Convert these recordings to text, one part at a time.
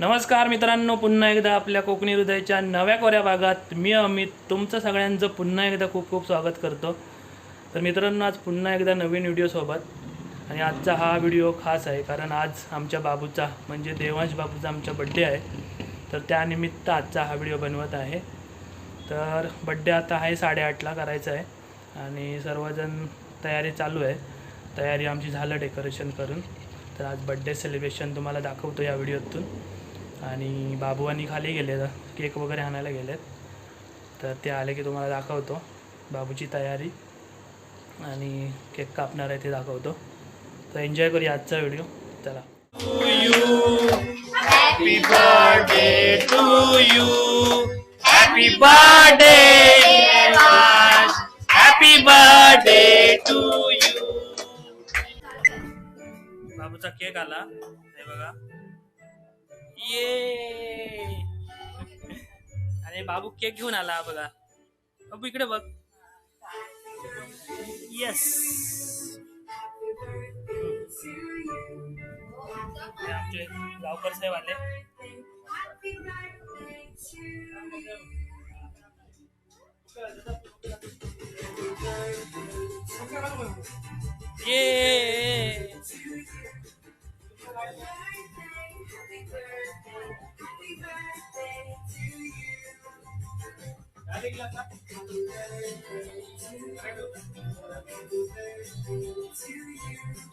नमस्कार मित्रांनो पुन्हा एकदा आपल्या कोकणी हृदयच्या नव्या कोऱ्या भागात मी अमित तुमचं सगळ्यांचं पुन्हा एकदा खूप खूप स्वागत करतो. तर मित्रांनो आज पुन्हा एकदा नवीन व्हिडिओसोबत आणि आजचा हा व्हिडिओ खास आहे कारण आज आमच्या बाबूचा म्हणजे देवांश बाबूचा आमचा बड्डे आहे. तर त्यानिमित्त आजचा हा व्हिडिओ बनवत आहे. तर बड्डे आता आहे साडेआठला करायचा आहे. आणि सर्वजण तयारी चालू आहे. तयारी आमची झालं डेकोरेशन करून. तर आज बड्डे सेलिब्रेशन तुम्हाला दाखवतो या व्हिडिओतून आणि बाबू आणि खाली गेले केक वगैरे आणायला गेलेत. तर ते आले की तुम्हाला दाखवतो. बाबूची तयारी आणि केक कापणार आहे ते दाखवतो. तर एन्जॉय करूया आजचा व्हिडिओ चला. Happy birthday to you happy birthday happy birthday to you बाबूचा cake आला. बाबू केक घेऊन आला बघा. बाबू इकडे बघ. येस आमचे गावकर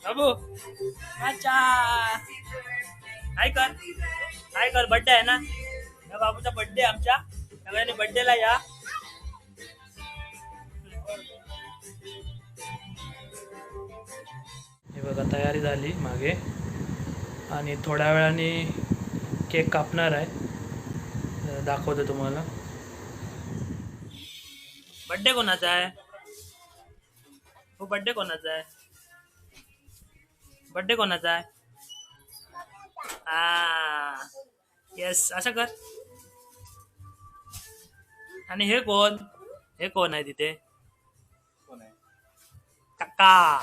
बाबू. अच्छा. हाय कर हाय कर बर्थडे आहे ना? या बाबूचा बर्थडे आमच्या. सगळ्यांनी बर्थडेला या. हे बघा तयारी झाली मागे. आणि थोड्या वेळाने केक कापणार आहे. दाखवतो तुम्हाला. बर्थडे कोणाचा आहे? हो बर्थडे कोणाचा आहे? बर्थडे कोणाचा आहे? आ येस असं कर. आणि हे कोण? हे कोण आहे तिथे? काका.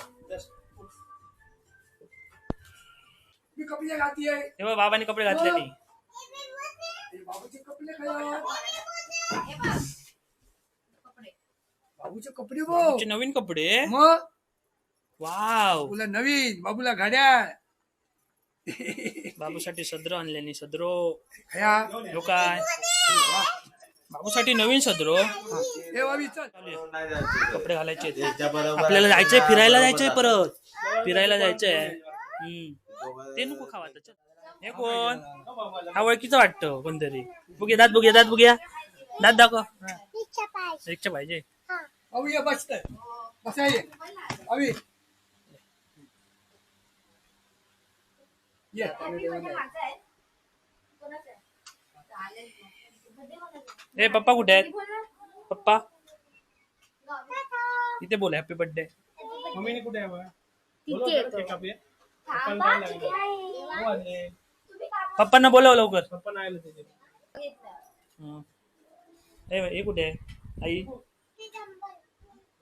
तेव्हा बाबांनी कपडे घातले नाही. बाबूचे कपडे बघ. तुमचे नवीन कपडे? मग? वाव. बाबूला नवीन बाबूला गाड्या बाबूसाठी सदरो आणले सदरो. खाया हो काय? बाबूसाठी नवीन सदरो? हे बाबी चल. कपडे घालायचे आहेत. आपल्याला जायचंय फिरायला जायचंय परत. फिरायला जायचंय. हम्म. ते नको खावा त्याच्यात हे कोण? हा ओळखीचं वाटतं कोणतरी. बघूया दात बघूया दात बघूया. दात दाखव. रिक्षा पाहिजे. बाबू ये बस बसा ये अवी ये. ए पप्पा कुठे आहेत? पप्पा. इथे बोल हॅपी बर्थडे मम्मीने कुठे आहे येतो. पप्पांना बोलव लवकर. पप्पा नाही. हं. हे कुठे आहे? आई?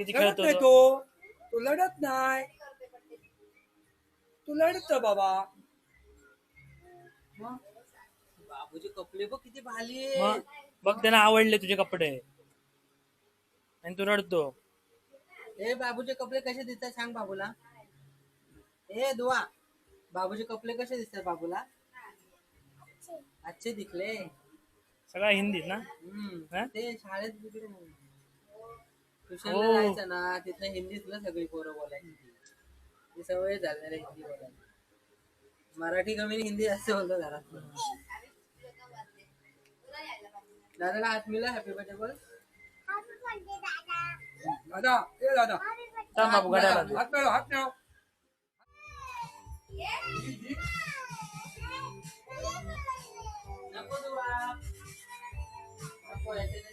किती लढत खेळतो नाही तो? तो. तो लढत नाही. तू लढत बाबा. मग? बाबूचे कपडे बघ किती भाली मग? बघ त्यांना आवडले तुझे कपडे. आणि तू रडतो. ए बाबूचे कपडे कसे दिसतात सांग बाबूला. ए दुआ. बाबूचे कपडे कसे दिसतात बाबूला? अच्छे दिखले. सगळा हिंदीत ना? हम्म. हा? ते शाळेत तिकडे हो. ट्युशनला जायचं ना तिथं हिंदीतलं सगळी पोरं बोलायची ती. सवय झालं रे हिंदी बोलायला. मराठी कमी हिंदी जास्त बोलतो घरात. दादाला हात मिळला हॅपी बर्थडे बोल. दादा ए दादा. हात लागू. हात नको नको, याच्याने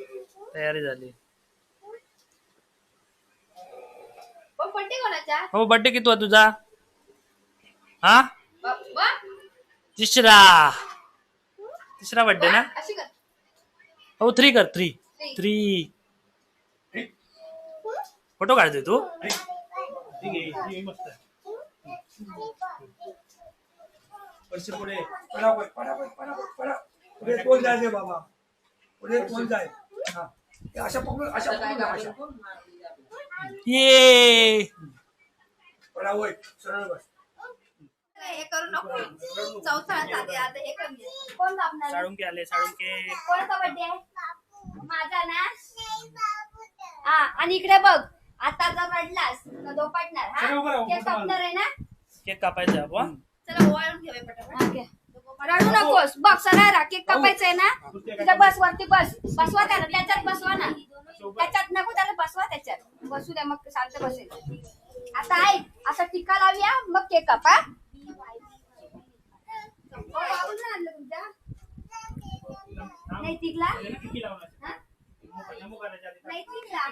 तयारी झाली. हो बड्डे किती आहे तुझा? हा? तिसरा. तिसरा बड्डे ना? अशी कर. हो थ्री कर थ्री. थ्री फोटो काढतोय तू. पुढे. कोण जायचे बाबा? पुढे कोण जाय? अशा पकडून अशा पकडून जा, अशा. ये पडा होय सरळ बस. हे करू नको. चौथा साधे आता हे कमी कोण कापणार साळुंके आले साळुंके. कोणता बर्थडे आहे? माझा ना? हा आणि इकडे बघ. आता जर रडलास तर दोपाटणार हा? केक. कापणार आहे ना? केक कापायचा आपण हा? चला ओवाळून घेऊया पटापट. हा. रडू नकोस. बघ सरळ राहा केक कापायचा आहे ना? तिथे बस वरती बस. बसवा त्याला. त्याच्यात बसवा ना. त्याच्यात नको त्याला बसवा त्याच्यात. बसू द्या मग शांत बसेल. आता ऐक असा टिक्का लावूया. मग केक कापा? नाही टिकला? हा? नाही टिकला.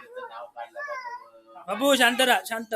बाबू शांत राहा शांत.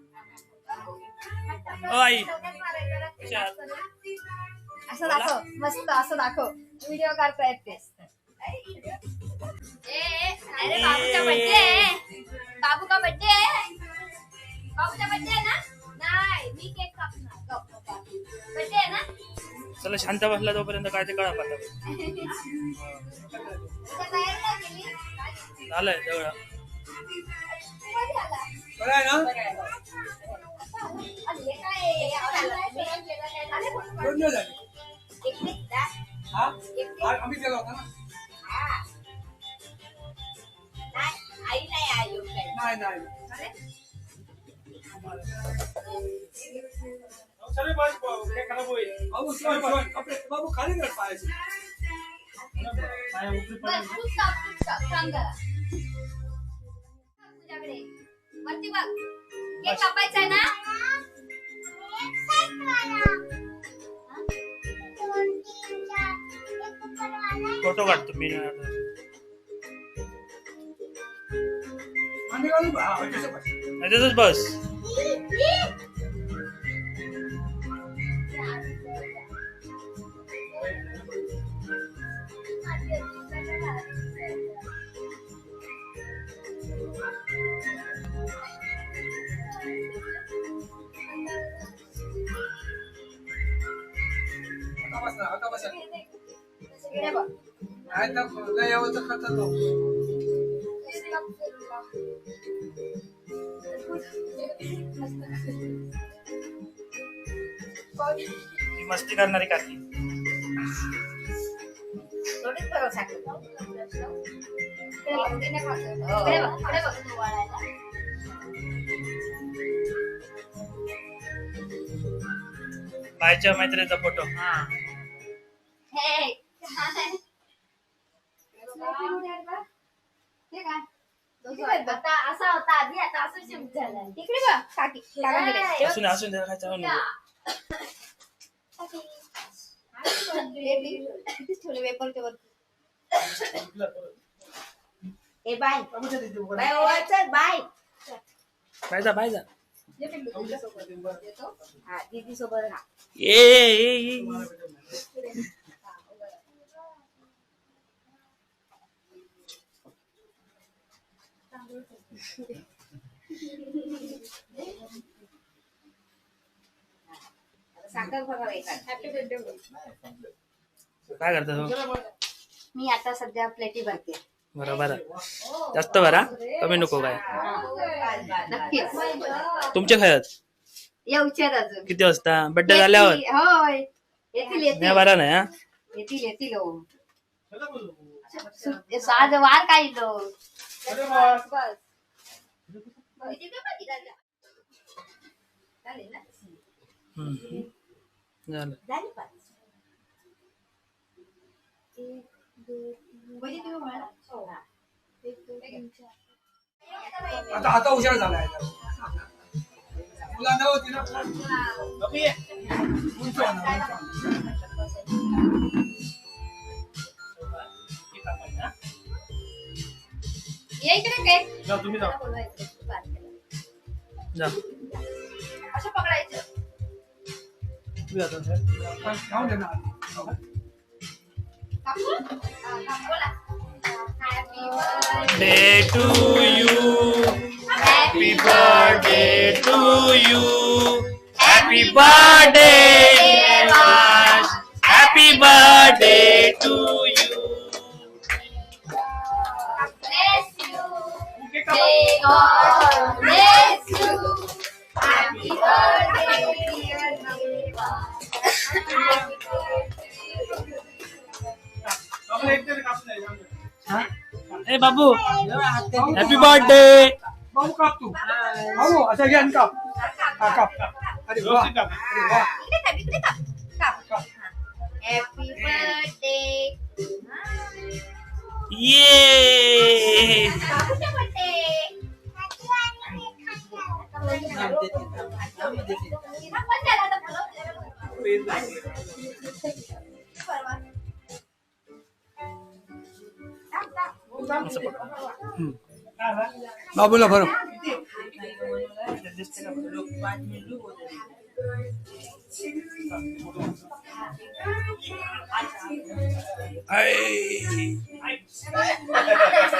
आई. असं दाखव. मस्त असं दाखव. व्हिडिओ काढतायत ते ए, ए, अरे बाबूचा बर्थडे आहे बाबू का बर्थडे आहे बाबूचा बर्थडे आहे ना? नाही मी केक कापणार. बर्थडे आहे ना? चला शांत बसला तोपर्यंत काय ते कळा पाहता तुझ्या झालंय आला? बरं आहे ना? दोन दिवस झाले. हा. आ- आम्ही गेलो होता ना. हा. नाही, आई नाही आई येऊन काय. नाही नाही. अरे, बाबू खाली कर जरा. तुझ्याकडे. वरती बघ. केक कापायचा आहे ना? फोटो काढतो मी. त्याच्यातच बस. ही मस्ती करणारी काकी. बायच्या मैत्रीचा फोटो हे. हे? आता असा होता आधी आता असं शिफ्ट झालं इकडे बघ काकी काकाकडे. असून असून त्याला काय चालू नको कितीच ठेवले वेपरच्या वर ए बाय. बाय हा दीदी सोबत ए, ए, ए. साखर बघा काय करता तू? मी आता सध्या प्लेटी भरते. बरोबर जास्त बरा कमी नको काय. नक्कीच. तुमचे खायत येऊच्यात अजून. किती वाजता? बड्डे झाल्यावर? येतील, होय. येतील नाही येतील बरा नाही हा? येतील येतील हो. सु- वार काय बस बस. एक, म्हणजे तुम्ही म्हणाला? एक, दोन, तीन, चार. आता आता हुशार झालाय मुलांना होती ना उंच होणार, उंच होणार. ये इकडे काय जा तुम्ही जा बोलवायचं. बात करायला. जा असं पकडायचं तुम्ही आता राहून दे ना काकू? हा, काकू बोला. Happy birthday. Day to you happy birthday to you happy birthday happy birthday to you Bless you. May God Eh babu. Happy birthday. Babu cup tu. Babu, asal gian ah, cup. Ah cup. Happy birthday. Yay! थांब. बाबूला भर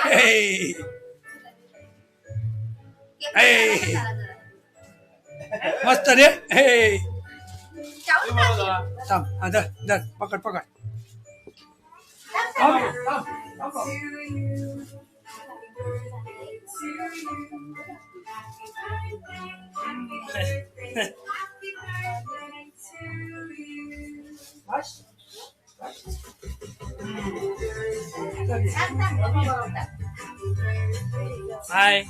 Hey. मस्त रे हे जाऊ का? थांब हा, धर धर पकड पकड थांब, थांब, हाय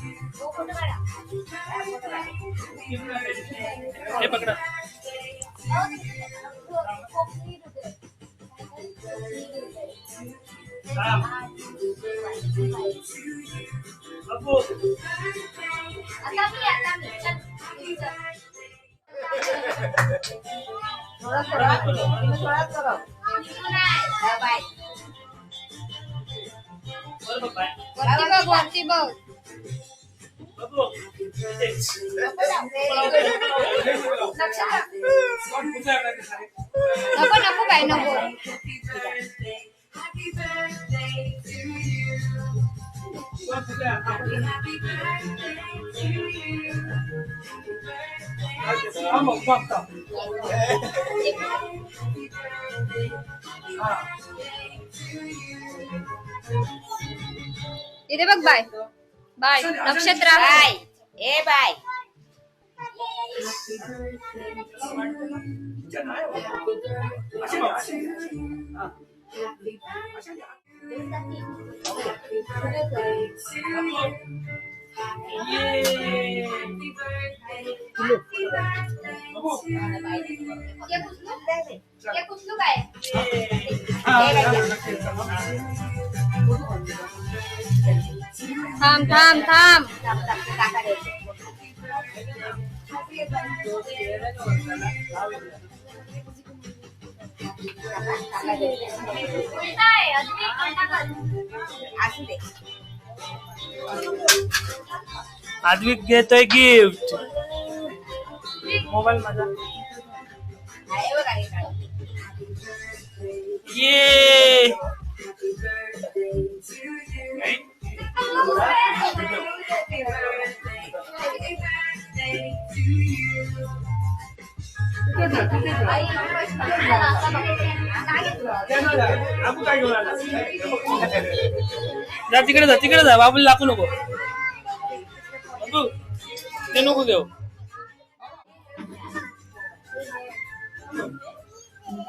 हे पकडा थांब. बस. थांब, थांब. बघू, बघू, थांब. हाय हो, फोटो काढा. हे पकडा बाबू आता वरती बघ बाबू लक्ष ठेव. नको नको काय नको थांब, थांब, थांब. हा. इथे बघ बाय बाय नक्षत्र बाय ए बाय अशी बघ, अशी. हा. ये पुसलू ये पुसलू काय थांब थांब थांब असू दे आद्विक घेतोय गिफ्ट मोबाईल माझा ये जा. तिकडे जा तिकडे जा. बाबूला लागू नको. बाबू ते नको घेऊ.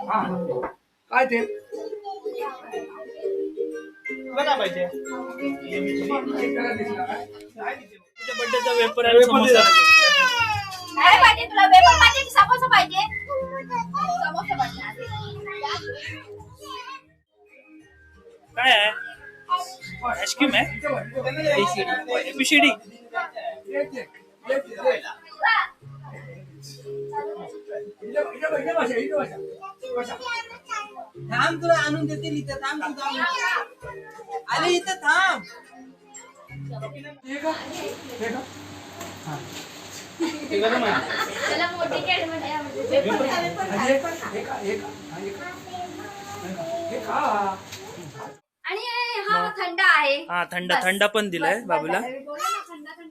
हा. काय ते? काय पाहिजे. बर्थडेचा वेपर समोसा. काय पाहिजे तुला? वेपर पाहिजे की समोसा पाहिजे? समोसा पाहिजे काय आहे? आईस्क्रीम आहे? थांब तुला आणून देते इथं. थांब तू थांब आले इथं थांब. त्याला मोठी आणि हा थंड आहे. हा थंड थंड पण दिलाय बाबूला.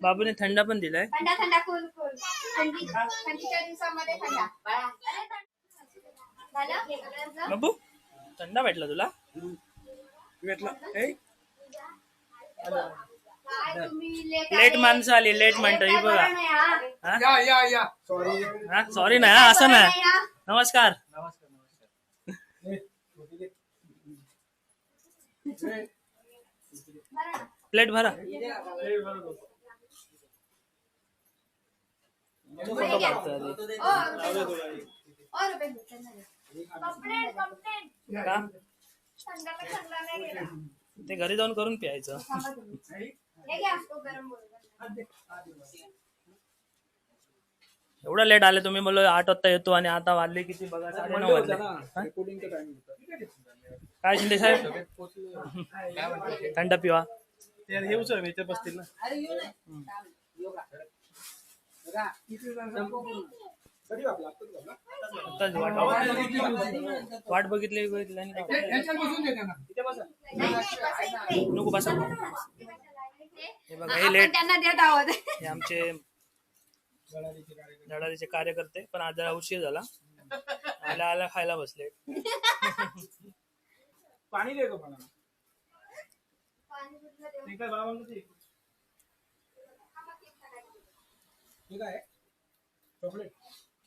बाबूने थंड पण दिलाय. थंडा थंडा कूल कूल थंडी थंडीच्या दिवसामध्ये थंडा. बाळा. अरे, थंड. झालं सगळ्यांचं? बाबू थंड भेटला. तुला तुम्ही लेट? माणसं आली लेट म्हणतो ही बघा बरं नाही? या या या सॉरी हा सॉरी ना हा, असं ना हा? नमस्कार? प्लेट भरा आधी. कंप्लेंट कंप्लेंट का नाही गेला ते घरी जाऊन करून प्यायचं थांबा तुम्ही. एवढं लेट आले तुम्ही बोल आठ वाजता येतो आणि आता वाजले किती? बघा साडे नऊ वाजले. हा? काय शिंदे साहेब? थंड पिवा. योगा. बघा. आत्ताच वाट वाट बघितली बघितली आणि काय नको बसा. हे बघा हे आपण लेट त्यांना देत आहोत. हे आमचे धडाडीचे कार्यकर्ते पण आज जरा उशीर झाला. आला आला खायला बसले. पाणी दे मला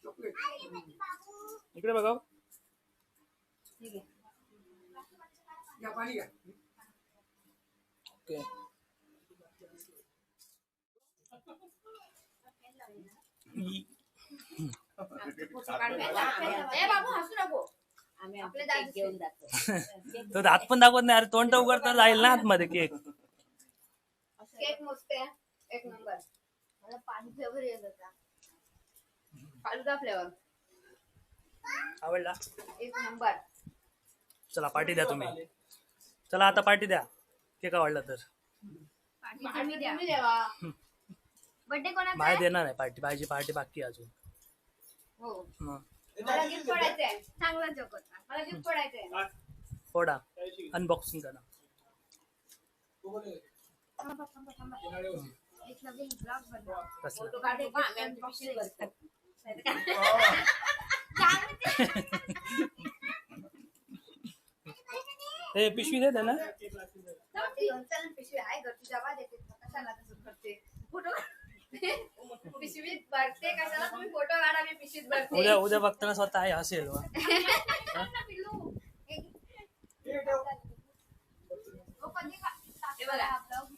चॉकलेट. इकडे बघा. या पाणी घ्या. ओके ए बाबू हसू नको आम्ही आपले आपले दादू केक घेऊन जातो तो हात पण दाखवत नाही. अरे तोंड तर उघडता जाईल ना आतमध्ये केक. केक मस्त आहे एक नंबर. मला पाणी फ्लेवर येत होता. फालुदा फ्लेवर. आवडला? एक नंबर. चला पार्टी द्या तुम्ही. चला आता पार्टी द्या. केक आवडला तर. तुम्ही द्या. बर्थडे कोणाचा बाहेर आहे? देणार आहे. पार्टी पाहिजे पार्टी बाकी आहे अजून. हो. मग मला गिफ्ट पडायचंय. चांगला जोक होता. मला गिफ्ट पडायचंय. फोडा. अनबॉक्सिंग करा. थांबा, थांबा, थांबा. एक नवीन ब्लॉग बनवा. कसलं? तो काढे का? आम्ही आमची पिशवी. हे. दे ना जाऊ दे, चल पिशवी आहे. देते. कशाला तसं करते? फ़ोटो पिशवीत भरते कशाला तुम्ही फोटो काढा मी पिशवीत भरते उद्या उद्या बघताना स्वतः आहे हसेल हे बघा.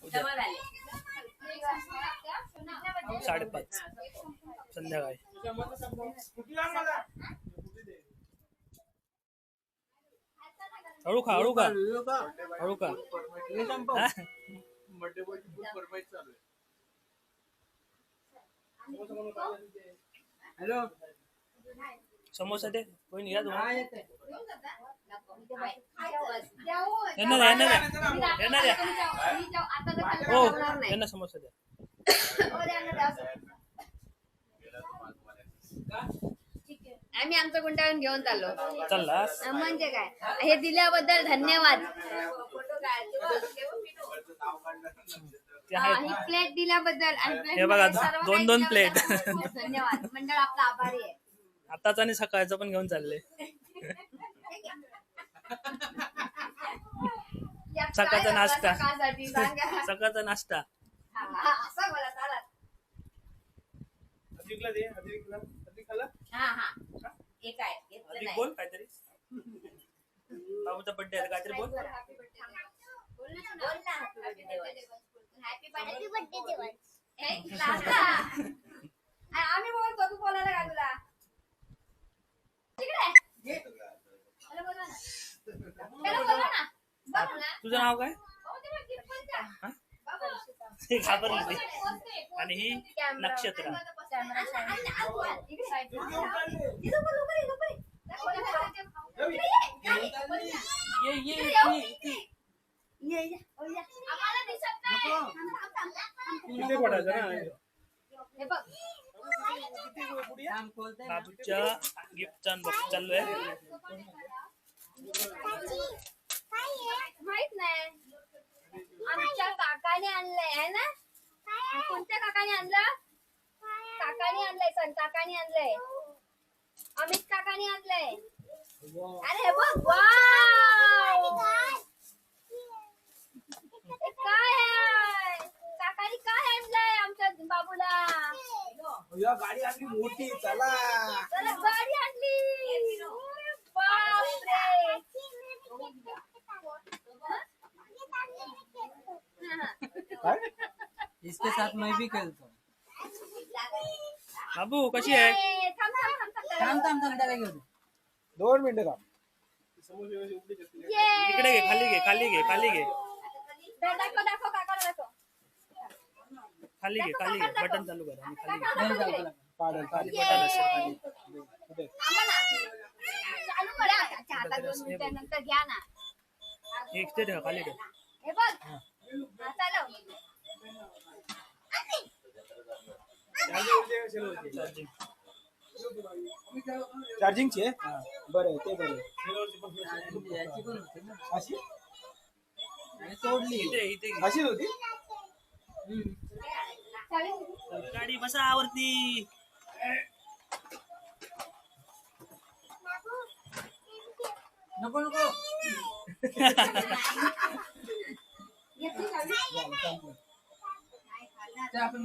डबल आले. सोना. साडेपाच संध्याकाळी हळू खा हळू खा हळू खा हा? दे कोणी निघा हा तुम्हाला हो. यांना द्या यांना द्या मी जाऊ- आता तर खाली हो. यांना समोसा द्या हो, द्या ना, द्या. ठीक आहे. आम्ही आमचं गुंडाळून घेऊन चाललो चालला म्हणजे काय हे दिल्याबद्दल धन्यवाद ते हा, आहेत ही ना. प्लेट दिल्याबद्दल आणि plate हे बघा, मध्ये सर्व दोन- काही दोन दिल्याबद्दल plate. खूप धन्यवाद. मंडळ आपला आभारी आहे. आताच आणि सकाळचं पण घेऊन चालले. सकाळचा नाश्ता. हवा सकाळसाठी सांगा सकाळचा नाश्ता. हा, हा, असं बोला चालत अधिकला दे अधिकला अधिकला हा हा. एक आहे घेतलं अधिक नाही. बोल काहीतरी. बाबूचा बर्थडे आहे काहीतरी बोल. बोल ना happy birthday Devansh. Happy birthday Devansh आम्ही बोलतो तू बोलायला का तुला? तिकडे. तुझं नाव काय? हो. हा? हे घाबरली. आणि ही. नक्षत्र. ये, ये. ये. ये. पडायचं ना. हे बाबूच्या गिफ्टचा अनबॉक्स चालू आहे. माहीत नाही. आमच्या काकाने आणलंय आहे ना? कोणत्या काकाने आणलं? काकाने आणलंय सण काकाने आणलंय. अमित काकाने आणलंय. अरे हे बघ वाव! हे काय काकाने काय आणलंय आमच्या बाबूला? या गाडी आणली मोठी चला. चला गाडी आणली. बापरे. काय? इसके साथ मैं भी खेळतो बाबू कशी आहे? ए, थांब थांब थांब थांब. थांब थांब थांब त्याला घेऊ दे. दोन मिनिटं थांब. ये. इकडे घे खाली घे खाली घे खाली घे. दाखव दाखव काकाला दाखव खाली घे खाली घे. बटन चालू कर आणि खाली घे. काढेल खाली बटन असेल खाली कुठे? थांबा ना. चालू करा अच्छा, आता दोन मिनिटानंतर घ्या ना. इथे ठेव खाली ठेव. हे बघ. चालव. चार्जिंग चार्जिंगची आहे बरं आहे, ते बरं आहे. अशी? आणि सोडली. इथे इथे. घे. अशीच होती? गाडी बसा वरती. नको नको. आपण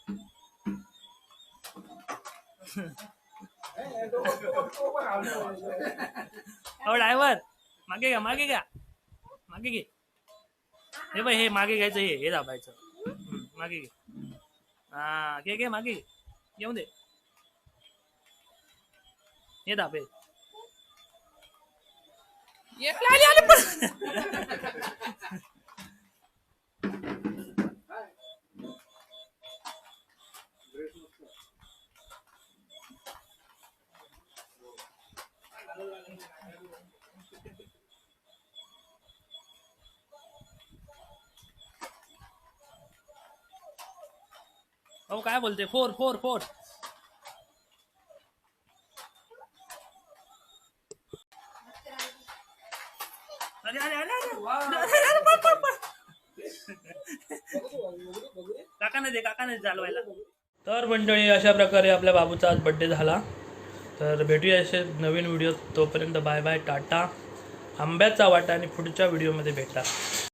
हो ड्रायव्हर. मागे घ्या मागे घ्या. मागे घे. हे बाई हे मागे घ्यायचं हे हे दाबायचं. मागे घे. हा घे घे मागे घे. येऊन दे. हे दाबे हो काय बोलते? Four four four. अरे अरे अरे. काकाने दे काकाने दे चालवायला. तर मंडळी अशा प्रकारे आपल्या बाबूचा आज बड्डे झाला. तर भेटूया असे नवीन व्हिडिओ तोपर्यंत. Bye bye tata. आंब्याचा वाटा आणि पुढच्या व्हिडिओमध्ये भेटा.